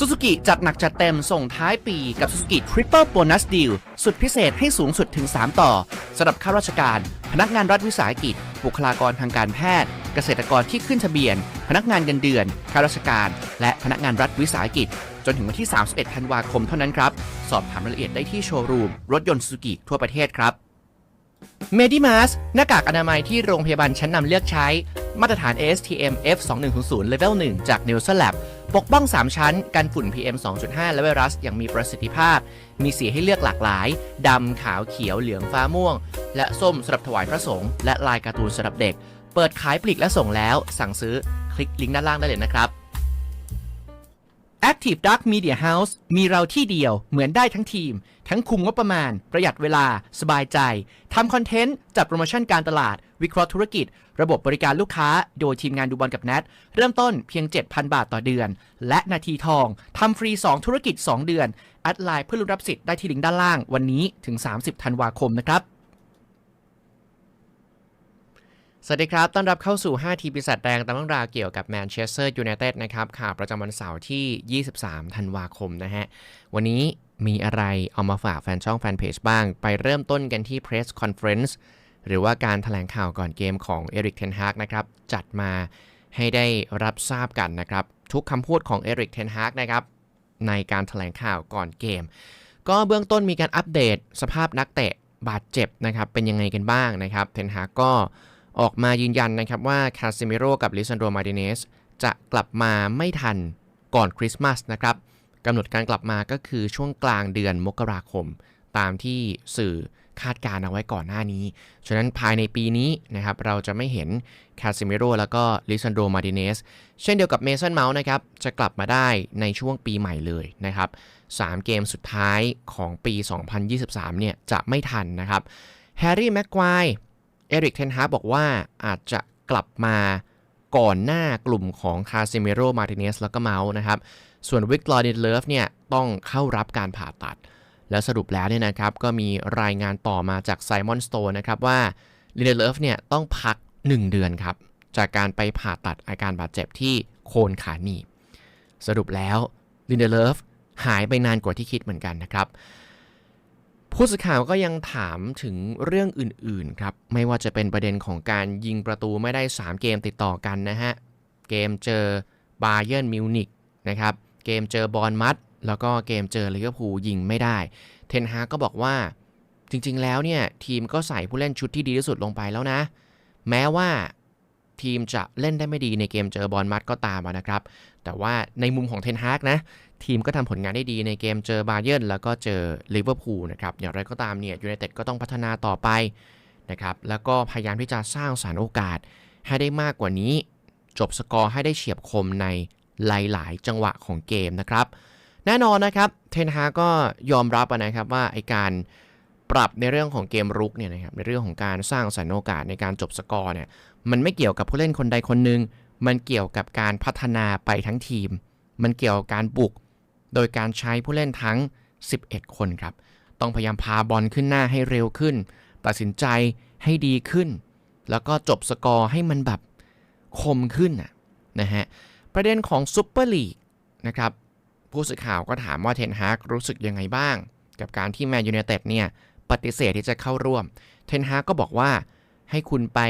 ซูซูกิจัดหนักจัดเต็มส่งท้ายปีกับซูซูกิทริปเปิลโบนัสดีลสุดพิเศษให้สูงสุดถึง 3 ต่อสำหรับข้าราชการ พนักงานรัฐวิสาหกิจ บุคลากรทางการแพทย์ เกษตรกรที่ขึ้นทะเบียน พนักงานเงินเดือนข้าราชการ และพนักงานรัฐวิสาหกิจ จนถึงวันที่ 31 ธันวาคมเท่านั้นครับ สอบถามรายละเอียดได้ที่โชว์รูม รถยนต์ซูซูกิทั่วประเทศครับเมดิมาสหน้ากากอนามัยที่โรงพยาบาลชั้นนำเลือกใช้ มาตรฐาน ASTM F2100 Level 1 จาก n e l s o n Lab ปกป้อง 3 ชั้น กันฝุ่น PM 2.5 และไวรัสอย่างมีประสิทธิภาพ มีสีให้เลือกหลากหลาย ดำ ขาว เขียว เหลือง ฟ้าม่วง และส้มสำหรับถวายพระสงฆ์ และลายการ์ตูนสำหรับเด็ก เปิดขายปลีกและส่งแล้ว สั่งซื้อ คลิกลิงก์ด้านล่างได้เลยนะครับ Active Dark Media House มีเราที่เดียว เหมือนได้ทั้งทีม ทั้งคุมงบประมาณ ประหยัดเวลา สบายใจ ทำคอนเทนต์ จัดโปรโมชั่นการตลาด วิเคราะห์ธุรกิจ ระบบบริการลูกค้าโดยทีมงานดูบอลกับแนทเริ่มต้นเพียง 7,000 บาทต่อเดือน และนาทีทองทำฟรี 2 ธุรกิจ 2 เดือน แอดไลน์เพื่อรุนรับสิทธิ์ได้ที่ลิงก์ด้านล่างวันนี้ถึง 30 ธันวาคมนะครับสวัสดีครับ ต้อนรับเข้าสู่ 5 ทีปีศาจแดงตามเรื่องราวเกี่ยวกับแมนเชสเตอร์ยูไนเต็ดนะครับ ข่าวประจำวันเสาร์ที่ 23 ธันวาคมนะฮะ วันนี้มีอะไรเอามาฝากแฟนช่องแฟนเพจบ้าง ไปเริ่มต้นกันที่ Press Conference หรือว่าการถแถลงข่าวก่อนเกมของเอริกเทนฮากนะครับจัดมาให้ได้รับทราบกันนะครับ ทุกคำพูดของเอริกเทนฮากนะครับในการถแถลงข่าวก่อนเกม ก็เบื้องต้นมีการอัปเดตสภาพนักเตะบาดเจ็บนะครับเป็นยังไงกันบ้างนะครับเทนฮากก็ออกมายืนยันนะครับว่าคาซิมิโร่กับลิซันโดมาดิเนสจะกลับมาไม่ทันก่อนคริสต์มาสนะครับกำหนดการกลับมาก็คือช่วงกลางเดือนมกราคม ตามที่สื่อ คาดการณ์เอาไว้ก่อนหน้านี้ ฉะนั้นภายในปีนี้นะครับเราจะไม่เห็นคาซิเมโรแล้วก็ลิซันโดมาดิเนสเช่นเดียวกับเมสันเมาส์นะครับจะกลับมาได้ในช่วงปีใหม่เลยนะครับ3เกมสุดท้ายของปี 2023 เนี่ยจะไม่ทันนะครับแฮร์รี่แม็กควายเอริกเทนฮาร์บอกว่าอาจจะกลับมาก่อนหน้ากลุ่มของคาซิเมโรมาติเนสแล้วก็เมาส์นะครับส่วนวิกตอร์ดิเลฟเนี่ยต้องเข้ารับการผ่าตัด แล้วสรุปแล้วเนี่ยนะครับก็มีรายงานต่อมาจากไซมอนสโตนนะครับว่าลินเดเลฟเนี่ยต้องพัก 1 เดือนครับ จากการไปผ่าตัดอาการบาดเจ็บที่โคนขาหนีบสรุปแล้วลินเดเลฟหายไปนานกว่าที่คิดเหมือนกันนะครับผู้สื่อข่าวก็ยังถามถึงเรื่องอื่นๆครับ ไม่ว่าจะเป็นประเด็นของการยิงประตูไม่ได้ 3 เกมติดต่อกันนะฮะ เกมเจอบาเยิร์นมิวนิกนะครับ เกมเจอบอลมัด แล้วก็เกมเจอลิเวอร์พูลยิงไม่ได้ เทนฮากก็บอกว่าจริงๆ แล้วเนี่ยทีมก็ใส่ผู้เล่นชุดที่ดีที่สุดลงไปแล้วนะ แม้ว่าทีมจะเล่นได้ไม่ดีในเกมเจอบอลมัดก็ตามนะครับ แต่ว่าในมุมของเทนฮากนะ ทีมก็ทำผลงานได้ดีในเกมเจอบาเยิร์นแล้วก็เจอลิเวอร์พูลนะครับ อย่างไรก็ตามเนี่ยยูไนเต็ดก็ต้องพัฒนาต่อไปนะครับ แล้วก็พยายามที่จะสร้างสารโอกาสให้ได้มากกว่านี้ จบสกอร์ให้ได้เฉียบคมในหลาย ๆ จังหวะของเกมนะครับ แน่นอนนะครับเทนฮาก็ยอมรับนะครับว่าไอการปรับในเรื่องของเกมรุกเนี่ยนะครับในเรื่องของการสร้างสรรค์โอกาสในการจบสกอร์เนี่ยมันไม่เกี่ยวกับผู้เล่นคนใดคนหนึ่งมันเกี่ยวกับการพัฒนาไปทั้งทีม มันเกี่ยวกับการบุก โดยการใช้ผู้เล่นทั้ง 11 คนครับ ต้องพยายามพาบอลขึ้นหน้าให้เร็วขึ้น ตัดสินใจให้ดีขึ้น แล้วก็จบสกอร์ให้มันแบบคมขึ้นนะนะฮะ ประเด็นของซุปเปอร์ลีกนะครับ ผู้สื่อข่าวก็ถามว่าเทนฮากรู้สึกยังไงบ้าง กับการที่แมนยูไนเต็ดเนี่ยปฏิเสธที่จะเข้าร่วม เทนฮากก็บอกว่าให้คุณไป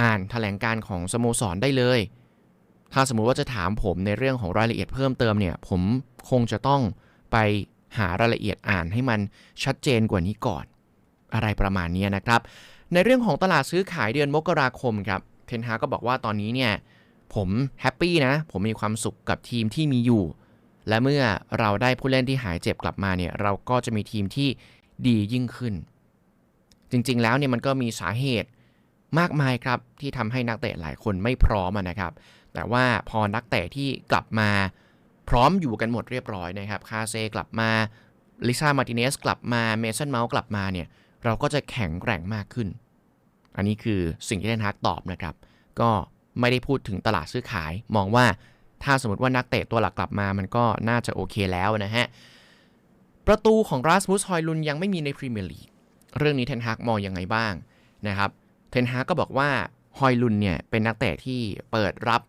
อ่านแถลงการของสโมสรได้เลย ถ้าสมมุติว่าจะถามผมในเรื่องของรายละเอียดเพิ่มเติมเนี่ย ผมคงจะต้องไปหารายละเอียดอ่านให้มันชัดเจนกว่านี้ก่อน อะไรประมาณนี้นะครับ ในเรื่องของตลาดซื้อขายเดือนมกราคมครับ เทนฮาก็บอกว่าตอนนี้เนี่ยผมแฮปปี้นะ ผมมีความสุขกับทีมที่มีอยู่ และเมื่อเราได้ผู้เล่นที่หายเจ็บกลับมาเนี่ยเราก็จะมีทีมที่ดียิ่งขึ้น จริงๆแล้วเนี่ยมันก็มีสาเหตุมากมายครับที่ทำให้นักเตะหลายคนไม่พร้อมนะครับ แต่ว่าพอนักเตะที่กลับมาพร้อมอยู่กันหมดเรียบร้อยนะครับคาเซกลับมาลิซ่ามาติเนสกลับมาเมสันเมาส์กลับมาเนี่ยเราก็จะแข็งแกร่งมากขึ้น อันนี้คือสิ่งที่เทนฮาร์กตอบนะครับ ก็ไม่ได้พูดถึงตลาดซื้อขาย มองว่า ถ้าสมมติว่านักเตะตัวหลักกลับมามันก็น่าจะโอเคแล้วนะฮะ ประตูของราสมุสฮอยลุนยังไม่มีในพรีเมียร์ลีกเรื่องนี้เทนฮากมองยังไงบ้างนะครับเทนฮากก็บอกว่าฮอยลุนเนี่ยเป็นนักเตะที่เปิดรับ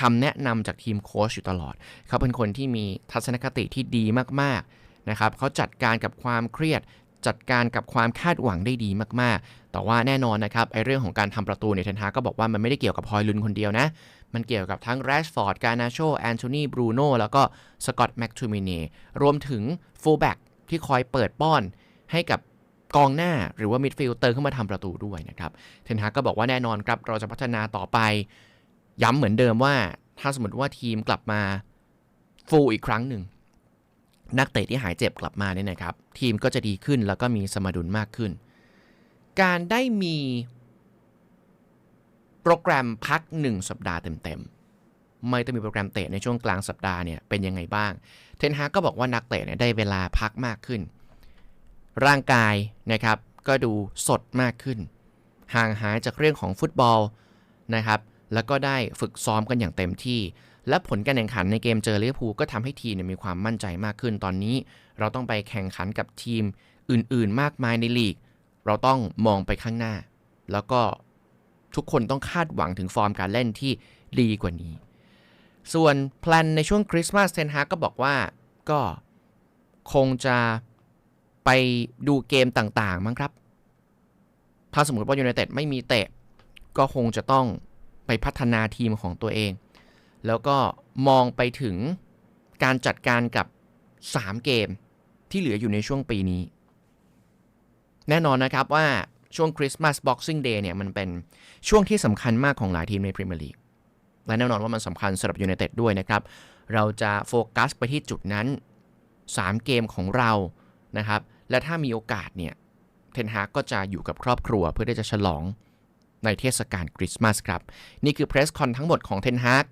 คำแนะนำจากทีมโค้ชอยู่ตลอด เขาเป็นคนที่มีทัศนคติที่ดีมากๆนะครับเขาจัดการกับความเครียดจัดการกับความคาดหวังได้ดีมากๆ แต่ว่าแน่นอนนะครับไอเรื่องของการทำประตูเนี่ยเทนฮากก็บอกว่ามันไม่ได้เกี่ยวกับพอยลุนคนเดียวนะ มันเกี่ยวกับทั้งแรชฟอร์ด การนาโช แอนโทนี บรูโน่ แล้วก็สกอตต์แม็กทูมินีรวมถึงฟูลแบ็กที่คอยเปิดป้อนให้กับกองหน้าหรือว่ามิดฟิลด์เติมขึ้นมาทำประตูด้วยนะครับ เทนฮากก็บอกว่าแน่นอนครับ เราจะพัฒนาต่อไป ย้ำเหมือนเดิมว่า ถ้าสมมติว่าทีมกลับมาฟูลอีกครั้งหนึ่ง นักเตะที่หายเจ็บกลับมาเนี่ยนะครับ ทีมก็จะดีขึ้นแล้วก็มีสมดุลมากขึ้น การได้มี โปรแกรมพัก 1 สัปดาห์เต็มๆ ไม่ต้องมีโปรแกรมเตะในช่วงกลางสัปดาห์เนี่ยเป็นยังไงบ้าง เทนฮากก็บอกว่านักเตะเนี่ยได้เวลาพักมากขึ้น ร่างกายนะครับก็ดูสดมากขึ้น ห่างหายจากเรื่องของฟุตบอลนะครับแล้วก็ได้ฝึกซ้อมกันอย่างเต็มที่ และผลการแข่งขันในเกมเจอลิเวอร์พูลก็ทำให้ทีมเนี่ยมีความมั่นใจมากขึ้น ตอนนี้เราต้องไปแข่งขันกับทีมอื่นๆ มากมายในลีก เราต้องมองไปข้างหน้า แล้วก็ ทุกคนต้องคาดหวังถึงฟอร์มการเล่นที่ดีกว่านี้ ส่วนแพลนในช่วงคริสต์มาสเทนฮากก็บอกว่าก็คงจะไปดูเกมต่างๆ มั้งครับ ถ้าสมมติว่ายูไนเต็ดไม่มีเตะ ก็คงจะต้องไปพัฒนาทีมของตัวเอง แล้วก็มองไปถึงการจัดการกับ 3 เกมที่เหลืออยู่ในช่วงปีนี้ แน่นอนนะครับว่า ช่วงคริสต์มาสบ็อกซิ่งเดย์เนี่ยมันเป็นช่วงที่สำคัญมากของหลายทีมในพรีเมียร์ลีกและแน่นอนว่ามันสำคัญสำหรับยูไนเต็ดด้วยนะครับ เราจะโฟกัสไปที่จุดนั้น 3 เกมของเรานะครับ และถ้ามีโอกาสเนี่ยเทนฮากก็จะอยู่กับครอบครัวเพื่อที่จะฉลองในเทศกาลคริสต์มาสครับ นี่คือเพรสคอนทั้งหมดของเทนฮาก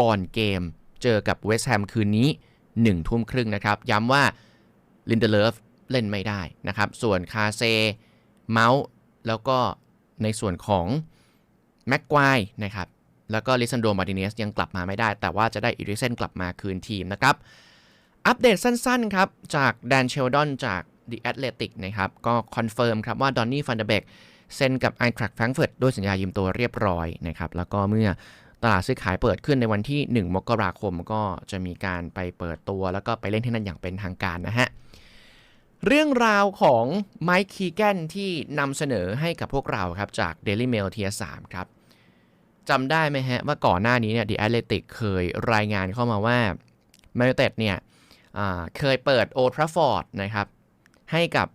ก่อนเกมเจอกับเวสต์แฮมคืนนี้ 1 ทุ่มครึ่งนะครับ ย้ำว่าลินเดเลฟเล่นไม่ได้นะครับ ส่วนคาเซเมาส์ แล้วก็ในส่วนของแม็กควายนะครับ แล้วก็ลิซันโดมาร์ติเนสยังกลับมาไม่ได้ แต่ว่าจะได้อีริเซนกลับมาคืนทีมนะครับ อัปเดตสั้นๆครับ จากแดนเชลดอนจาก The Athletic นะครับ ก็คอนเฟิร์มครับว่าดอนนี่ฟันเดเบกเซ็นกับไอทรัคแฟรงเฟิร์ตด้วยสัญญายืมตัวเรียบร้อยนะครับ แล้วก็เมื่อตลาดซื้อขายเปิดขึ้นในวันที่ 1 มกราคมก็จะมีการไปเปิดตัว แล้วก็ไปเล่นที่นั่นอย่างเป็นทางการนะฮะ เรื่องราวของไมค์คีแกนที่นำเสนอให้กับพวกเราครับ จาก Daily Mail เทียสามครับจำได้ไหมฮะ ว่าก่อนหน้านี้เนี่ย The Athletic เคยรายงานเข้ามาว่าแมนเต็ดเนี่ยเคยเปิดโอทราฟอร์ดนะครับ ให้กับ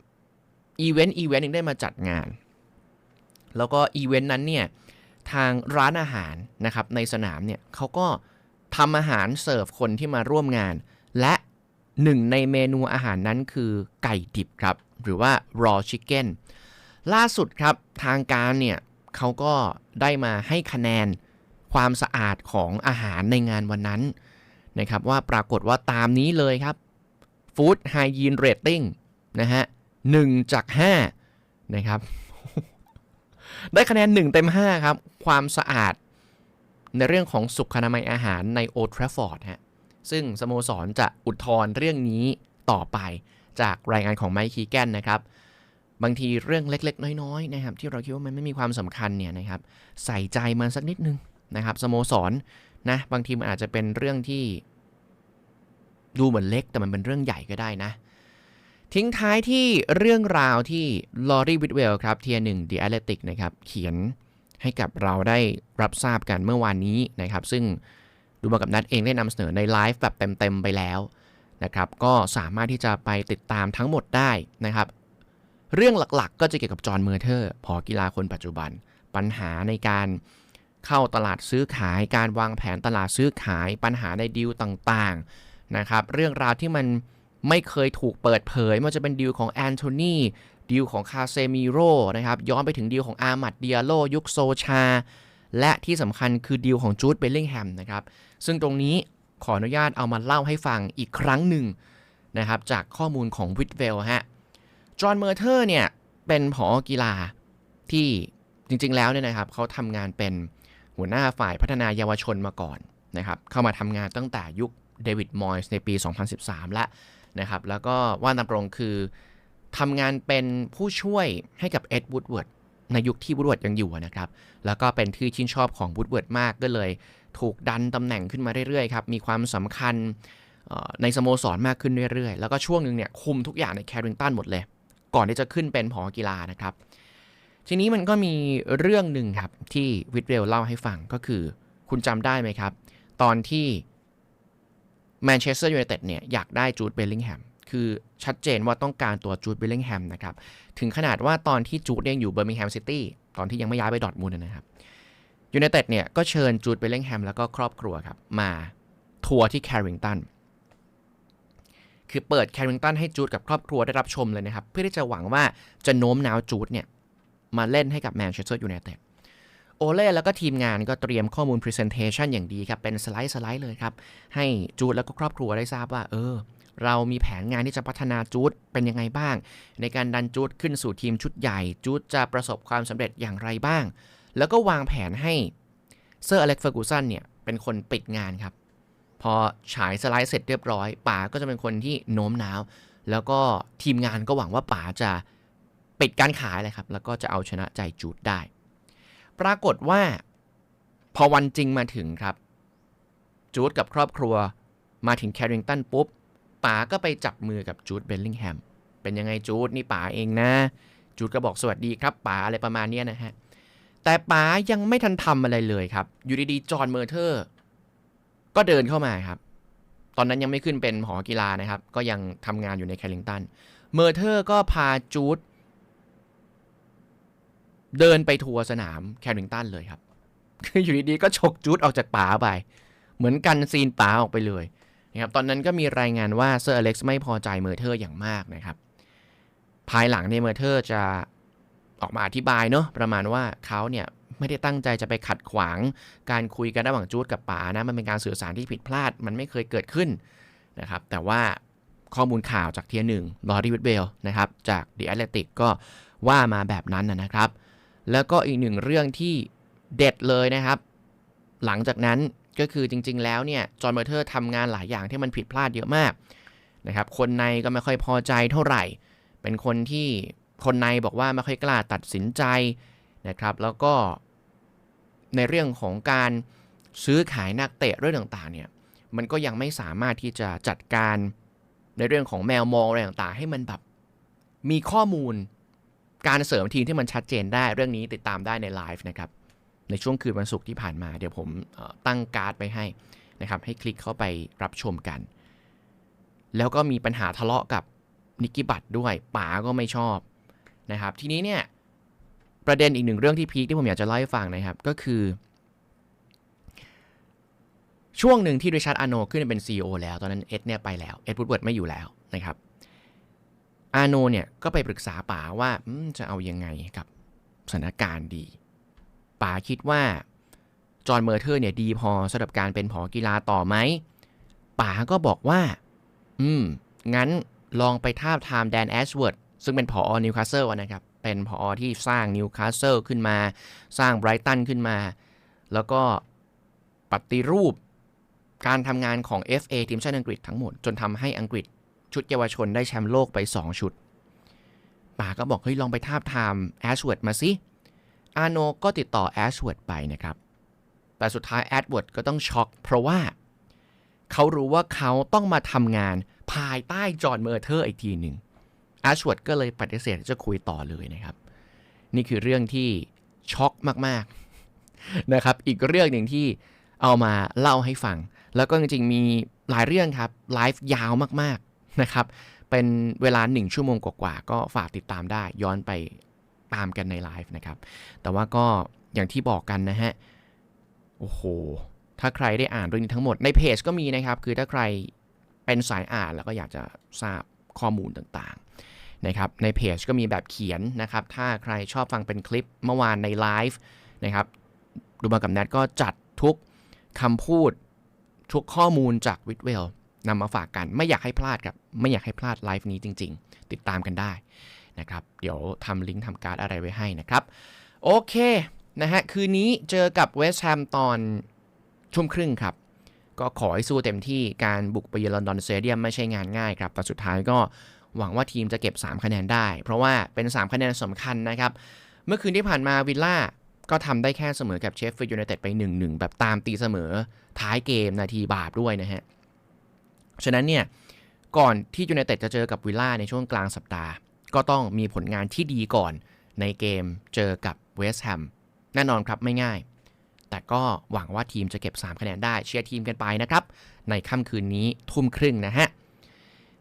อีเวนต์อีเวนต์นึงได้มาจัดงาน แล้วก็อีเวนต์นั้นเนี่ย ทางร้านอาหารนะครับในสนามเนี่ยเขาก็ทำอาหารเสิร์ฟคนที่มาร่วมงาน และ หนึ่งในเมนูอาหารนั้นคือไก่ดิบครับ หรือว่า raw chicken ล่าสุดครับทางการเนี่ยเขาก็ได้มาให้คะแนนความสะอาดของอาหารในงานวันนั้นนะครับว่าปรากฏว่าตามนี้เลยครับ Food Hygiene Rating นะฮะ1จาก5นะครับ ได้คะแนน 1 เต็ม 5 ครับ ความสะอาดในเรื่องของสุขอนามัยอาหารในโอทราฟอร์ดฮะ ซึ่งสโมสรจะอุทธรณ์เรื่องนี้ต่อไปจากรายงานของไมค์คีแกนนะครับ บางทีเรื่องเล็กๆ น้อยๆนะครับที่เราคิดว่ามันไม่มีความสำคัญเนี่ยนะครับใส่ใจมันสักนิดนึงนะครับสโมสรนะบางทีมันอาจจะเป็นเรื่องที่ดูเหมือนเล็กแต่มันเป็นเรื่องใหญ่ก็ได้นะ ทิ้งท้ายที่เรื่องราวที่ลอรีวิทเวลครับเทียหนึ่ง The Athletic นะครับเขียนให้กับเราได้รับทราบกันเมื่อวานนี้นะครับ ซึ่ง ดูมากับนัดเองได้นำเสนอในไลฟ์แบบเต็มๆไปแล้วนะครับ ก็สามารถที่จะไปติดตามทั้งหมดได้นะครับ เรื่องหลักๆ ก็จะเกี่ยวกับจอห์นเมอร์เทอร์พอกีฬาคนปัจจุบัน ปัญหาในการเข้าตลาดซื้อขาย การวางแผนตลาดซื้อขาย ปัญหาในดีลต่างๆนะครับ เรื่องราวที่มันไม่เคยถูกเปิดเผยไม่ว่าจะเป็นดีลของแอนโทนีดีลของคาเซมิโรนะครับ ย้อนไปถึงดีลของอามัดเดียโลยุคโซชา และที่สำคัญคือดีลของจูดเบลลิงแฮมนะครับ ซึ่งตรงนี้ขออนุญาตเอามาเล่าให้ฟังอีกครั้งหนึ่งนะครับจากข้อมูลของวิทเวลฮะ จอห์นเมอร์เทอร์เนี่ยเป็นผอกีฬาที่จริงๆแล้วเนี่ยนะครับเขาทำงานเป็นหัวหน้าฝ่ายพัฒนายาวชนมาก่อนนะครับเข้ามาทำงานตั้งแต่ยุคเดวิดมอยส์ในปี 2013 แล้วนะครับแล้วก็ว่าตามตรงคือทำงานเป็นผู้ช่วยให้กับเอ็ดวูดเวิร์ดในยุคที่วูดเวิร์ดยังอยู่นะครับ แล้วก็เป็นที่ชื่นชอบของวูดเวิร์ดมากก็เลย ถูกดันตำแหน่งขึ้นมาเรื่อยๆครับมีความสำคัญในสโมสรมากขึ้นเรื่อยๆ แล้วก็ช่วงหนึ่งเนี่ยคุมทุกอย่างในแคริงตันหมดเลย ก่อนที่จะขึ้นเป็นผอกีฬานะครับ ทีนี้มันก็มีเรื่องหนึ่งครับที่วิดเวลเล่าให้ฟังก็คือ คุณจำได้ไหมครับ ตอนที่แมนเชสเตอร์ยูไนเต็ดเนี่ยอยากได้จูดเบลลิงแฮมคือชัดเจนว่าต้องการตัวจูดเบลลิงแฮมนะครับ ถึงขนาดว่าตอนที่จูดยังอยู่เบอร์มิงแฮมซิตี้ตอนที่ยังไม่ย้ายไปดอทมูลนะครับ ยูไนเต็ดเนี่ยก็เชิญจูดเบลลิงแฮมแล้วก็ครอบครัวครับ มาทัวร์ที่แคริงตันคือเปิดแคริงตันให้จูดกับครอบครัวได้รับชมเลยนะครับ เพื่อที่จะหวังว่าจะโน้มน้าวจูดเนี่ยมาเล่นให้กับแมนเชสเตอร์ยูไนเต็ดโอเล่แล้วก็ทีมงานก็เตรียมข้อมูล Presentation อย่างดีครับ เป็นสไลด์สไลด์เลยครับ ให้จูดแล้วก็ครอบครัวได้ทราบว่า เออ เรามีแผนงานที่จะพัฒนาจูดเป็นยังไงบ้าง ในการดันจูดขึ้นสู่ทีมชุดใหญ่จูดจะประสบความสำเร็จอย่างไรบ้าง แล้วก็วางแผนให้เซอร์อเล็กเฟอร์กูสันเนี่ยเป็นคนปิดงานครับ พอฉายสไลด์เสร็จเรียบร้อยป๋าก็จะเป็นคนที่โน้มน้าว แล้วก็ทีมงานก็หวังว่าป๋าจะปิดการขายเลยครับ แล้วก็จะเอาชนะใจจูดได้ ปรากฏว่า พอวันจริงมาถึงครับ จูดกับครอบครัวมาถึงแคริงตันปุ๊บป๋าก็ไปจับมือกับจูดเบลลิงแฮมเป็นยังไงจูดนี่ป๋าเองนะ จูดก็บอกสวัสดีครับป๋าอะไรประมาณนี้นะฮะ แต่ป๋ายังไม่ทันทำอะไรเลยครับ อยู่ดีๆ จอห์นเมอร์เทอร์ ก็เดินเข้ามาครับ ตอนนั้นยังไม่ขึ้นเป็นหอกีฬานะครับ ก็ยังทำงานอยู่ในแคลิงตัน เมอร์เทอร์ก็พาจูดเดินไปทัวร์สนามแคลิงตันเลยครับ คืออยู่ดีๆ ก็ฉกจูดออกจากป๋าไป เหมือนกันซีนป๋าออกไปเลยนะครับ ตอนนั้นก็มีรายงานว่าเซอร์อเล็กซ์ไม่พอใจเมอร์เทอร์อย่างมากนะครับ ภายหลังเนี่ยเมอร์เทอร์จะ ออกมาอธิบายเนาะประมาณว่าเขาเนี่ยไม่ได้ตั้งใจจะไปขัดขวางการคุยกันระหว่างจูดกับป๋านะมันเป็นการสื่อสารที่ผิดพลาดมันไม่เคยเกิดขึ้นนะครับแต่ว่าข้อมูลข่าวจากเทียหนึ่งลอรีวิดเบลนะครับจากดีแอตเลติกก็ว่ามาแบบนั้นนะนะครับ แล้วก็อีกหนึ่งเรื่องที่เด็ดเลยนะครับ หลังจากนั้นก็คือจริง ๆ แล้วเนี่ยจอห์นเมอร์เทอร์ทำงานหลายอย่างที่มันผิดพลาดเยอะมากนะครับคนในก็ไม่ค่อยพอใจเท่าไหร่ เป็นคนที่ คนในบอกว่าไม่ค่อยกล้าตัดสินใจนะครับ แล้วก็ในเรื่องของการซื้อขายนักเตะเรื่องต่างๆเนี่ยมันก็ยังไม่สามารถที่จะจัดการในเรื่องของแมวมองอะไรต่างๆ ให้มันแบบมีข้อมูลการเสริมทีมที่มันชัดเจนได้เรื่องนี้ติดตามได้ในไลฟ์นะครับในช่วงคืนวันศุกร์ที่ผ่านมาเดี๋ยวผมตั้งการ์ดไปให้นะครับให้คลิกเข้าไปรับชมกัน แล้วก็มีปัญหาทะเลาะกับนิกกี้บัตด้วยป๋าก็ไม่ชอบ นะครับ ทีนี้เนี่ยประเด็นอีกหนึ่งเรื่องที่พีคที่ผมอยากจะเล่าให้ฟังนะครับ ก็คือ ช่วงหนึ่งที่ริชาร์ดอาโนขึ้นเป็น CEO แล้วตอนนั้นเอ็ดเนี่ยไปแล้วเอ็ดวูดเวิร์ดไม่อยู่แล้วนะครับอาโนเนี่ยก็ไปปรึกษาป๋าว่าจะเอายังไงกับสถานการณ์ดีป๋าคิดว่าจอห์นเมอร์เทอร์เนี่ยดีพอสำหรับการเป็นผอกีฬาต่อไหมป๋าก็บอกว่า อืม งั้นลองไปทาบทามแดนแอชเวิร์ด ซึ่งเป็นผอนิวคาสเซิลนะครับ เป็นผอที่สร้างนิวคาสเซิลขึ้นมา สร้างไบรตันขึ้นมา แล้วก็ปฏิรูปการทำงานของ FA ทีมชาติอังกฤษทั้งหมด จนทำให้อังกฤษชุดเยาวชนได้แชมป์โลกไป 2 ชุดป๋าก็บอกเฮ้ยลองไปทาบทามแอชเวิร์ดมาสิ อาโนก็ติดต่อแอชเวิร์ดไปนะครับ แต่สุดท้ายแอชเวิร์ดก็ต้องช็อก เพราะว่าเขารู้ว่าเขาต้องมาทำงานภายใต้จอห์นเมอร์เทอร์อีกทีหนึ่ง แอชวดก็เลยปฏิเสธจะคุยต่อเลยนะครับ นี่คือเรื่องที่ช็อกมากๆนะครับ อีกเรื่องหนึ่งที่เอามาเล่าให้ฟัง แล้วก็จริงๆมีหลายเรื่องครับไลฟ์ยาวมากๆนะครับเป็นเวลา 1 ชั่วโมงกว่าๆก็ฝากติดตามได้ย้อนไปตามกันในไลฟ์นะครับ แต่ว่าก็อย่างที่บอกกันนะฮะ โอ้โห ถ้าใครได้อ่านเรื่องนี้ทั้งหมดในเพจก็มีนะครับ คือถ้าใครเป็นสายอ่านแล้วก็อยากจะทราบข้อมูลต่างๆ นะครับในเพจก็มีแบบเขียนนะครับ ถ้าใครชอบฟังเป็นคลิปเมื่อวานในไลฟ์นะครับดูมากับแนทก็จัดทุกคำพูดทุกข้อมูลจากวิดเวลนำมาฝากกันไม่อยากให้พลาดครับ ไม่อยากให้พลาดไลฟ์นี้จริง ๆ ติดตามกันได้นะครับ เดี๋ยวทำลิงก์ทำการ์ดอะไรไว้ให้นะครับ โอเคนะฮะคืนนี้เจอกับเวสต์แฮมตอนทุ่มครึ่งครับ ก็ขอให้สู้เต็มที่การบุกไปเยือนลอนดอนสเตเดียมไม่ใช่งานง่ายครับแต่สุดท้ายก็ หวังว่าทีมจะเก็บ 3 คะแนนได้ เพราะว่าเป็น 3 คะแนนสำคัญนะครับ เมื่อคืนที่ผ่านมาวิลล่าก็ทำได้แค่เสมอกับเชฟฟิลด์ยูไนเต็ดไป 1-1 แบบตามตีเสมอท้ายเกมนาทีบาปด้วยนะฮะ ฉะนั้นเนี่ย ก่อนที่ยูไนเต็ดจะเจอกับวิลล่าในช่วงกลางสัปดาห์ ก็ต้องมีผลงานที่ดีก่อนในเกมเจอกับเวสต์แฮมแน่นอนครับไม่ง่าย แต่ก็หวังว่าทีมจะเก็บ 3 คะแนนได้เชียร์ทีมกันไปนะครับ ในค่ำคืนนี้ทุ่มครึ่งนะฮะ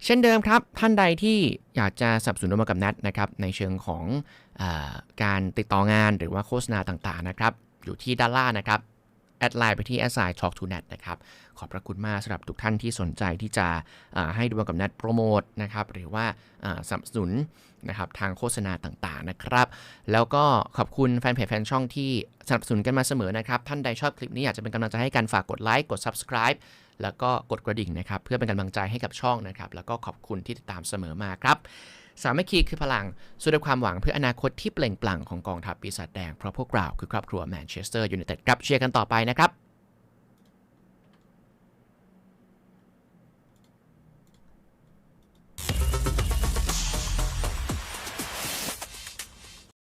เช่นเดิมครับ ท่านใดที่อยากจะสนับสนุนร่วมกับนัดนะครับในเชิงของอการติดต่องานหรือว่าโฆษณาต่างๆนะครับอยู่ที่ด้านล่างนะครับ แอดไลน์ไปที่ s i talk to net นะครับ ขอบพระคุณมากสำหรับทุกท่านที่สนใจที่จะให้ดวงกับนัดโปรโมทนะครับหรือว่าสนับสนุนนะครับทางโฆษณาต่างๆนะครับ แล้วก็ขอบคุณแฟนเพจแฟนช่องที่สนับสนุนกันมาเสมอนะครับ ท่านใดชอบคลิปนี้อยากจะเป็นกำลังใจให้กันฝากกดไลค์กด subscribe แล้วก็กดกระดิ่งนะครับ เพื่อเป็นกำลังใจให้กับช่องนะครับ แล้วก็ขอบคุณที่ติดตามเสมอมาครับ สามัคคีคือพลังสู้ด้วยความหวังเพื่ออนาคตที่เปล่งปลั่งของกองทัพปีศาจแดง เพราะพวกเราคือครอบครัวแมนเชสเตอร์ยูไนเต็ดครับเชียร์กันต่อไปนะครับ